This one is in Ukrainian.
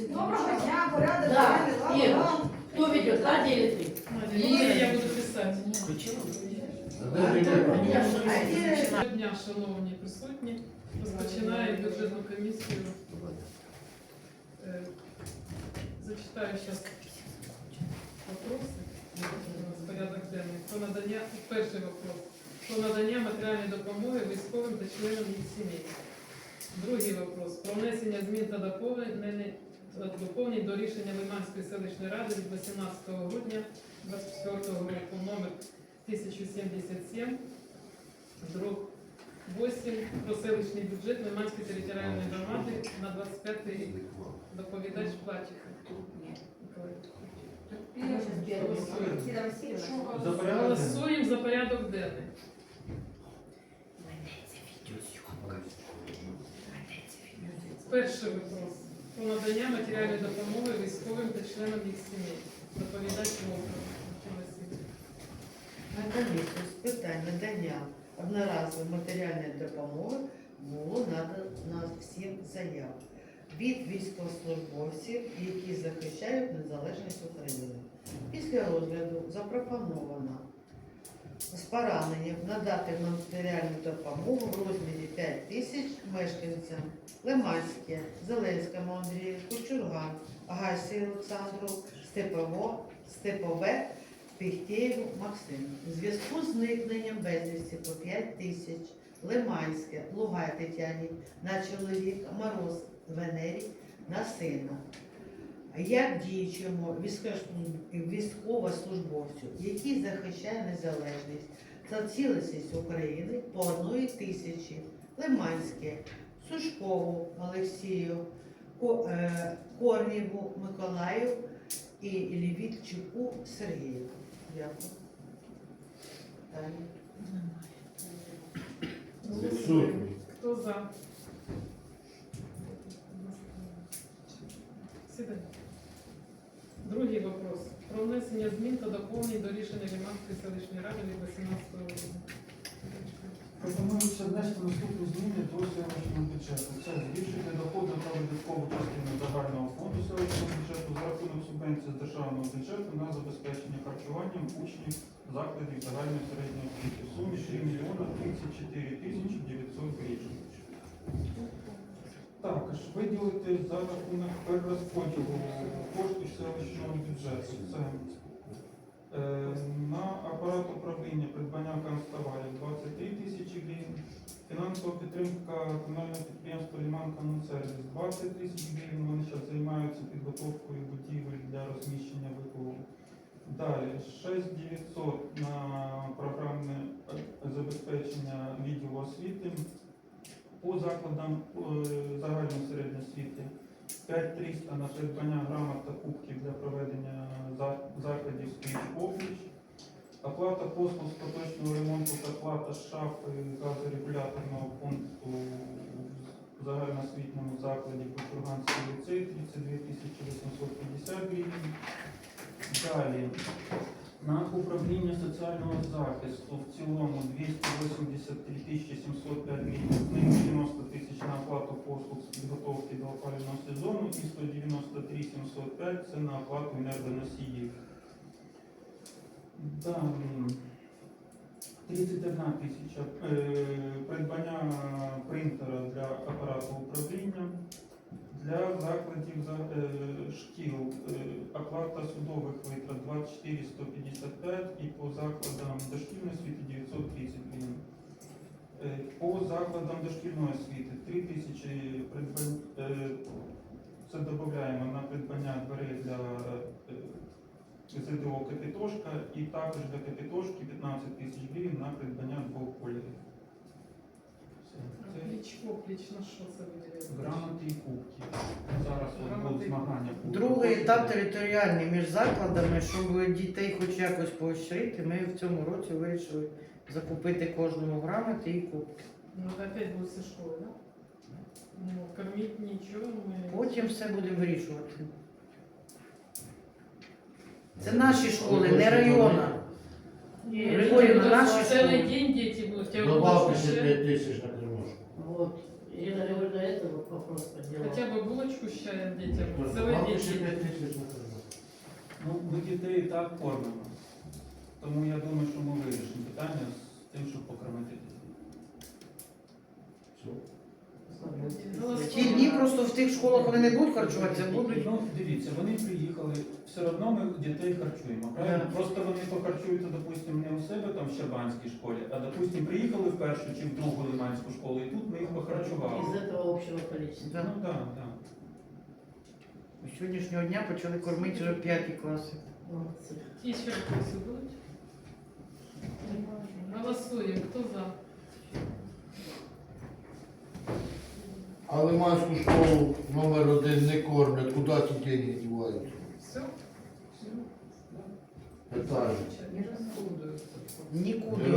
Доброго дня, порядок Да, денний, ла-ла-ла. Кто ведет, Надя или ты? Я буду писати? Доброго дня, шановні присутні. Розпочинаю бюджетну комісію. Е, Зачитаю зараз вопроси порядок денний. Про надання, перший вопрос. Про надання матеріальної допомоги військовим та членам їх сімей. Другий вопрос. Про внесення змін та доповнень, доповнень до рішення Лиманської селищної ради від 18 грудня 24 року номер 1077 дроб 8 про селищний бюджет Лиманської територіальної громади на 25 рік. Доповідач денний. Голосуємо за порядок денний. Перший вопрос. Про надання матеріальної допомоги військовим та членам їх сімей. Доповідач. На комісію з питань надання одноразової матеріальної допомоги було надано всім заяв від військовослужбовців, які захищають незалежність України. Після розгляду запропоновано з пораненням надати матеріальну допомогу в розмірі 5 тисяч мешканцям Лиманське, Зеленському Андрію, Кучурган, Гасі Олександру, Степово, Степове, Піхтєєву Максиму. У зв'язку з зникненням безвісті по 5 тисяч Лиманське, Лугай Тетяні на чоловіка, Мороз Венері на сина. Як діючому військовослужбовцю, який захищає незалежність та цілісність України по одної тисячі Лиманське, Сушкову Олексію, е, Миколаю і Лівітчуку Сергію. Дякую. Далі. Хто за? Сідай. Внесення змін та доповнень до рішення Лиманської селищної ради від 18 грудня. Пропонується внести наступні зміни до селищного бюджету. Це збільшити доходи та видаткову частину загального фонду селищного бюджету за рахунок субвенції з державного бюджету на забезпечення харчуванням учнів закладів загальної середньої освіти в сумі 3 мільйона 34 тисячі 900 гривень. Також виділити за рахунок перерозподілу селищного бюджету. Це Е, На апарат управління придбання канцтоварів 23 тисячі гривень, фінансова підтримка комунального підприємства Ліман Комунсервіс 20 тисяч гривень. Вони зараз займаються підготовкою будівель для розміщення ВПО. Далі 6900 на програмне забезпечення відділу освіти по закладам е, загальної середньої освіти. 5300 на придбання грамот та кубків для проведення за- заходів опліч. Оплата послуг з поточного ремонту та плата шафи газорегуляторного пункту в загальноосвітньому закладі Кучурганський ліцей 32 850 гривень. Далі на управління соціального захисту в цілому 283 705 гривень, з них 90 тисяч на оплату послуг з підготовки до опалювального сезону і 193 705 це на оплату енергоносіїв. Далі 31 тисяча е, придбання принтера для апарату управління. Для закладів за- е, шкіл е, оплата судових витрат 24 155 і по закладам дошкільної освіти 930 гривень. По закладам дошкільної освіти 3 тисячі придбань, е, це додаємо на придбання дверей для е, ЗДО Капітошка і також для Капітошки 15 тисяч гривень на придбання двох кольорів. Це Пліч, опліч, на що це виділяється? Грамоти і кубки. Зараз от будуть змагання. будуть. Другий етап територіальний між закладами, щоб дітей хоч якось поощрити, ми в цьому році вирішили закупити кожному грамоти і кубки. Ну, опять будет со школы, да? Ну, кормить ничего, мы... Потім все будемо вирішувати. Це наші школи, не района. Нет, Григорьевна, дети будут наши целый школы. день дети будут. Тебя Добавки будут ще уже- 5 тисяч на кремушку. От. Ирина говорит, до этого вопрос подняла. Хотя бы булочку с чаем детям. Просто Целый мало день. ще 5 тисяч на це. Ну, ми дітей і так кормимо. Тому я думаю, що ми вирішимо питання з тим, щоб покормити просто в тих школах вони не будуть харчуватися, будуть. Ну, дивіться, вони приїхали, все одно ми дітей харчуємо, правильно? Да. Просто вони похарчуються, допустимо, не у себе там в Щербанській школі, а допустимо, приїхали в першу чи в другу лиманську школу, і тут ми їх похарчували. Из этого общего количества. Да. Ну так, так. З сьогоднішнього дня почали кормити вже п'яті класи. Молодцы. Еще вопросы будут? Голосуем. Кто за? А Лиманську школу номер один не кормлять, куди ті деньги діваються? Все? Питання. Не. Нікуди.